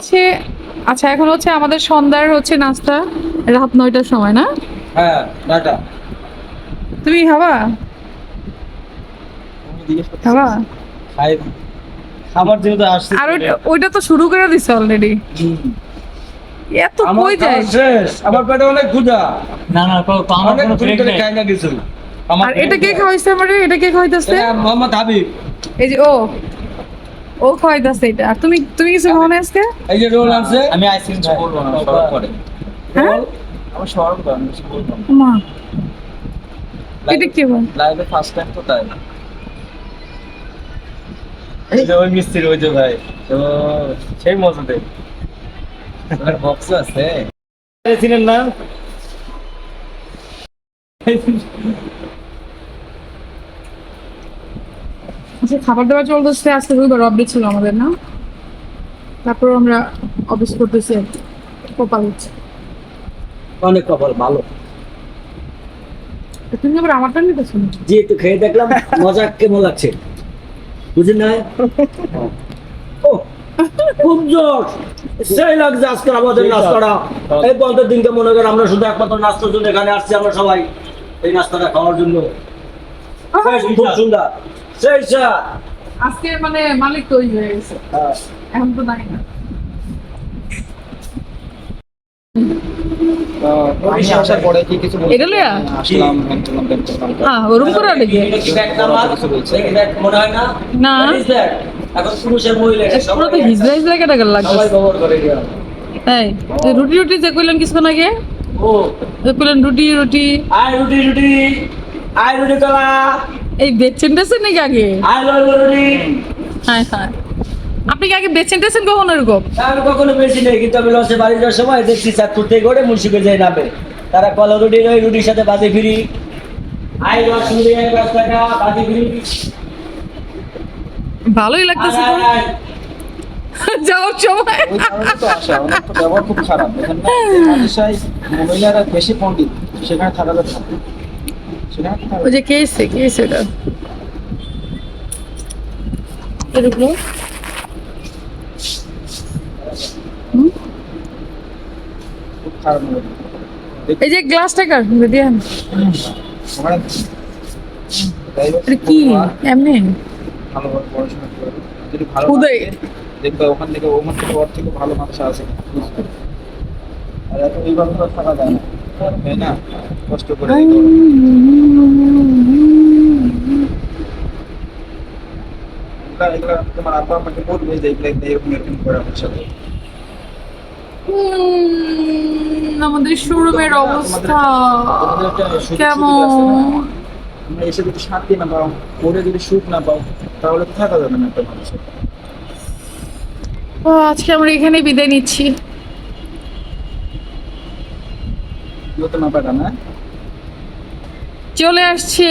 হচ্ছে আচ্ছা এখন হচ্ছে আমাদের সন্ধ্যার হচ্ছে নাস্তা রাত নয়টার সময় না? হ্যাঁ নয়টা। তুমি খাবা? খাবা? খাবার যেহেতু আসছে আর ওইটা তো শুরু করে দিছে অলরেডি এত কই যায়? শেষ। আমার পেটে অনেক ক্ষুধা। না না কোনো তো আমার অনেক কোনো দিন ব্রেক ধরে খাই না কিছু। আর এটা কে খাওয়াইছে আমারে? এটা কে খাওয়াইতেছে? এটা মোহাম্মদ হাবিব। এই যে ও। ও খাওয়াইতেছে এটা। আর তুমি তুমি কিছু খাও না আজকে? এই যে রোল আছে আমি আইসক্রিম কিছু বলব না সবার পরে। হ্যাঁ? আমার সবার পরে আমি কিছু বলব না। মা এটা কি বল? লাইভে ফার্স্ট টাইম তো তাই। এই যে ওই মিস্ত্রি ওই যে ভাই তো সেই মজা দেয় বক্স আছে। চিনেন না। আচ্ছা খাবার দাবার চলতেছে আজকে রবিবার অফ ছিল আমাদের না? তারপর আমরা অফিস করতেছি আর কপাল হচ্ছে। অনেক কপাল ভালো। তুমি আবার আমারটা নিতেছো না? জি একটু খেয়ে দেখলাম মজা কেমন লাগছে? বুঝলেন না? ও খুব জোর সেই লাগছে আজকে আমাদের নাস্তাটা। এই পঞ্চাশ দিনকে মনে করেন আমরা শুধু একমাত্র নাস্তার জন্য এখানে আসছি আমরা সবাই এই নাস্তাটা খাওয়ার জন্য। খুব সুন্দর। আজকে মানে মালিক তৈরি হয়ে গেছে। এখন তো নাই না। হ্যাঁ না? না। এখন তো। তাই এই রুটি রুটি যে কইলেন কিছুক্ষণ আগে? কইলেন রুটি রুটি। আয় রুটি রুটি। আয় রুটি কলা। এই বেচেন টেছেন নাকি আগে? হ্যাঁ হ্যাঁ। আপনি কি আগে বেচেন টেছেন কখন এরকম? আমি কখনো বেশি নেই কিন্তু আমি লসে বাড়ি যাওয়ার সময় দেখছি চাঁদপুর থেকে করে মুন্সিপে যাই নামে। তারা কলা রুটি রই রুটির সাথে বাজে ফিরি রস মুড়ি আয় দশ টাকা বাজে ফিরি ভালোই লাগতেছে। যাওয়ার সময়। ওই ব্যবহার খুব খারাপ। এখানে মহিলারা বেশি পণ্ডিত সেখানে থাকে থাকা- ওই যে কে এসছে কে এসছে ওটা। হয়। এই যে গ্লাসটা কার? দিয়ে কি? এমনি? ভালোভাবে পড়াশোনা করে যদি ভালো। দেখবে ওখান থেকে ওখান থেকে ওর থেকে ভালো মানুষ আছে আর এত এইভাবে থাকা যায় না। তাই না? কষ্ট করে এই করো। এগুলা- এগুলা তোমার আপা আমাকে বলবে যে এগুলা এগুলা এরকম এরকম করে আমার আমাদের শোরুমের অবস্থা কেমন আমরা এসে যদি শান্তি না পাও পড়ে যদি সুখ না পাও তাহলে তো থাকা যাবে না একটা মানুষের। আজকে আমরা এখানে বিদায় নিচ্ছি। চলে আসছে।